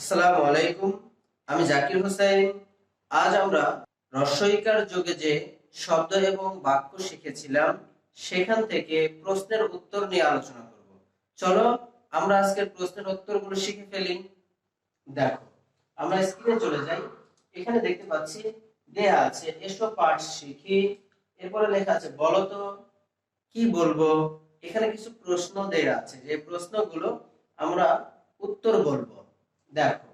আসসালামু আলাইকুম, আমি জাকির হোসেন। আজ আমরা রস্বইকার যুগে যে শব্দ এবং বাক্য শিখেছিলাম, সেখান থেকে প্রশ্নের উত্তর নিয়ে আলোচনা করব। চলো, আমরা আজকের প্রশ্নের উত্তরগুলো শিখে ফেলি। দেখো, আমরা স্ক্রিনে চলে যাই। এখানে দেখতে পাচ্ছি, দেয়া আছে, এসো পাঠ শিখি। এরপরে লেখা আছে বলতো কি বলব? এখানে কিছু প্রশ্ন দেয়া আছে। যে প্রশ্নগুলো আমরা উত্তর বলব। দেখো,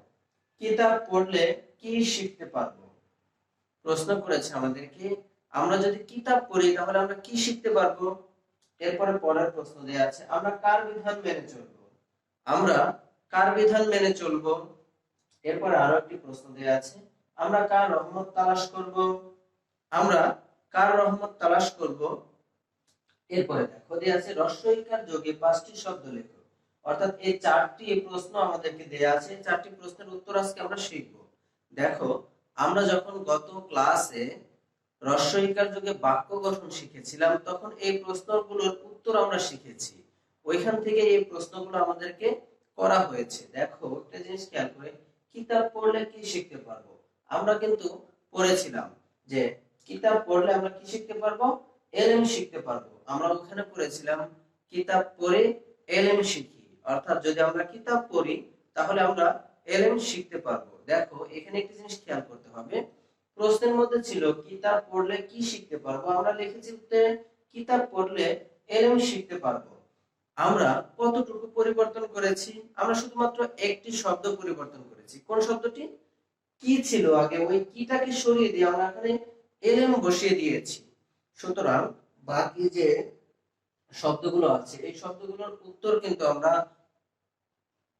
কিতাব পড়লে কি শিখতে পারব? প্রশ্ন করেছে আমাদেরকে, আমরা যদি কিতাব পড়ি, তাহলে আমরা কি শিখতে পারব? এরপরে পরের প্রশ্ন দেয়া আছে, আমরা কার বিধান মেনে চলবো? আমরা কার বিধান মেনে চলবো? এরপরে আরও একটি প্রশ্ন দেয়া আছে, আমরা কার রহমত তালাশ করব? আমরা কার রহমত তালাশ করব? এরপরে দেখো, দেয়া আছে রস্বইকার যোগে পাঁচটি শব্দ লেখো। অর্থাৎ এই চারটি প্রশ্ন আমাদেরকে দেয়া আছে। চারটি প্রশ্নের উত্তর আজকে আমরা শিখব। দেখো, আমরা যখন গত ক্লাসে রস্বইকার যুগে বাক্য গঠন শিখেছিলাম, তখন এই প্রশ্নগুলোর উত্তর আমরা শিখেছি। ওইখান থেকে এই প্রশ্নগুলো আমাদেরকে করা হয়েছে। দেখো, একটা জিনিস খেয়াল করে, কিতাব পড়লে কি শিখতে পারব? আমরা কিন্তু পড়েছিলাম যে কিতাব পড়লে আমরা কি শিখতে পারব? এলএম শিখতে পারব। আমরা ওখানে পড়েছিলাম, কিতাব পড়ে এলএম শিখি। অর্থাৎ যদি আমরা কিতাব পড়ি, তাহলে আমরা এলএম শিখতে পারব। দেখো, এখানে একটি জিনিস খেয়াল করতে হবে। প্রশ্নের মধ্যে ছিল, কিতাব পড়লে কি শিখতে পারব? আমরা লিখেছি কিতাব পড়লে এলএম শিখতে পারব। আমরা কতটুকু পরিবর্তন করেছি? আমরা শুধুমাত্র একটি শব্দ পরিবর্তন করেছি। কোন শব্দটি? কি ছিল আগে? ওই কিটাকে সরিয়ে দিয়ে আমরা এখানে এলএম বসিয়ে দিয়েছি। সুতরাং বাকি যে শব্দগুলো আছে। এই শব্দগুলোর উত্তর কিন্তু আমরা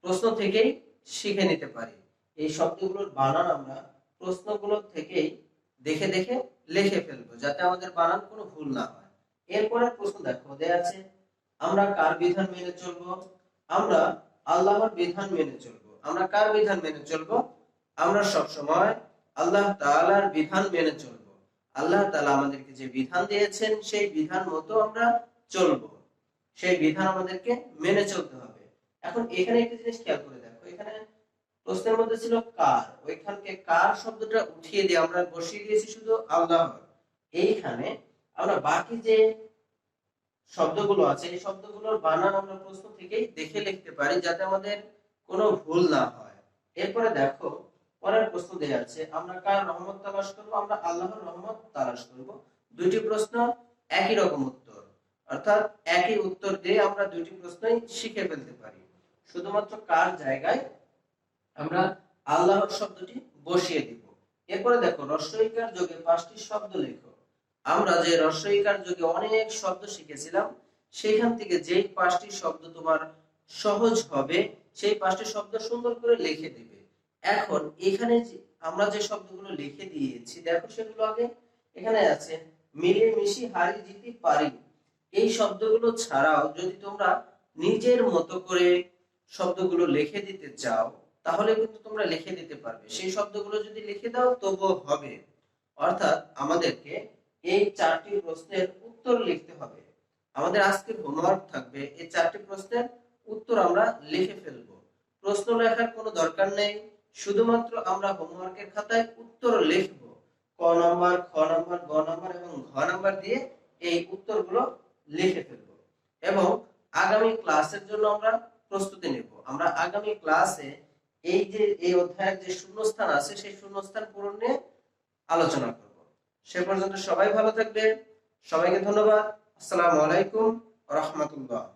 প্রশ্ন থেকেই শিখে নিতে পারি। এই শব্দগুলোর বানান আমরা প্রশ্নগুলো থেকেই দেখে দেখে লিখে ফেলব, যাতে আমাদের বানান কোনো ভুল না হয়। এরপরের প্রশ্ন দেখো, দেয়া আছে, আমরা কার বিধান মেনে চলবো? আমরা আল্লাহর বিধান মেনে চলবো। আমরা কার বিধান মেনে চলবো? আমরা সব সময় আল্লাহ তাআলার বিধান মেনে চলবো। আল্লাহ তাআলা আমাদেরকে যে বিধান দিয়েছেন, সেই বিধান মতো আমরা চলবো। সেই বিধান আমাদেরকে মেনে চলতে হবে। এখন এখানে একটা জিনিস খেয়াল করে দেখো, এখানে প্রশ্নের মধ্যে ছিল কার। ওইখানকে কার শব্দটা উঠিয়ে দিয়ে আমরা বসিয়ে দিয়েছি শুধু আল্লাহ। এইখানে আমরা বাকি যে শব্দগুলো আছে, এই শব্দগুলোর বানান আমরা প্রশ্ন থেকেই দেখে লিখতে পারি যাতে আমাদের কোনো ভুল না হয়। এরপরে দেখো, পরের প্রশ্ন দেয়া আছে, আমরা কার রহমত তালাশ করব? আমরা আল্লাহর রহমত তালাশ করব। দুইটি প্রশ্ন একই রকম উত্তর। অর্থাৎ একই উত্তর দিয়ে আমরা দুইটি প্রশ্নই শিখে ফেলতে পারি। শুধুমাত্র কার জায়গায় আমরা আল্লাহর শব্দটি বসিয়ে দিব। এরপরে দেখো রস্বইকার যোগে পাঁচটি শব্দ লেখো। আমরা যে রস্বইকার যুগে অনেক শব্দ শিখেছিলাম, সেখান থেকে যেই পাঁচটি শব্দ তোমার সহজ হবে, সেই পাঁচটি শব্দ সুন্দর করে লিখে দিবে। এখন এখানে আমরা যে শব্দগুলো লিখে দিয়েছি, দেখো সেগুলো আগে এখানে আছে মিলে মিশি হারি জিতে পারি। এই শব্দগুলো ছাড়াও যদি তোমরা নিজের মতো করে শব্দগুলো লিখে দিতে চাও, তাহলে কিন্তু তোমরা লিখে দিতে পারবে। সেই শব্দগুলো যদি লিখে দাও, তবুও হবে। অর্থাৎ আমাদেরকে এই চারটি প্রশ্নের উত্তর লিখতে হবে। আমাদের আজকের হোমওয়ার্ক থাকবে। এই চারটি প্রশ্নের উত্তর আমরা লিখে ফেলব। প্রশ্ন লেখার কোনো দরকার নেই। শুধুমাত্র আমরা হোমওয়ার্কের খাতায় উত্তর লিখব। ক নাম্বার, খ নাম্বার, গ নাম্বার এবং ঘ নাম্বার দিয়ে এই উত্তরগুলো লিখে ফেলব। এবং আগামী ক্লাসের জন্য আমরা প্রস্তুতি নেব। আমরা আগামী ক্লাসে এই যে, এই অধ্যায়ের যে শূন্যস্থান আছে, সেই শূন্যস্থান পূরণ নিয়ে আলোচনা করব। সে পর্যন্ত সবাই ভালো থাকবে সবাইকে ধন্যবাদ। আসসালামু আলাইকুম রহমতুল্লাহ।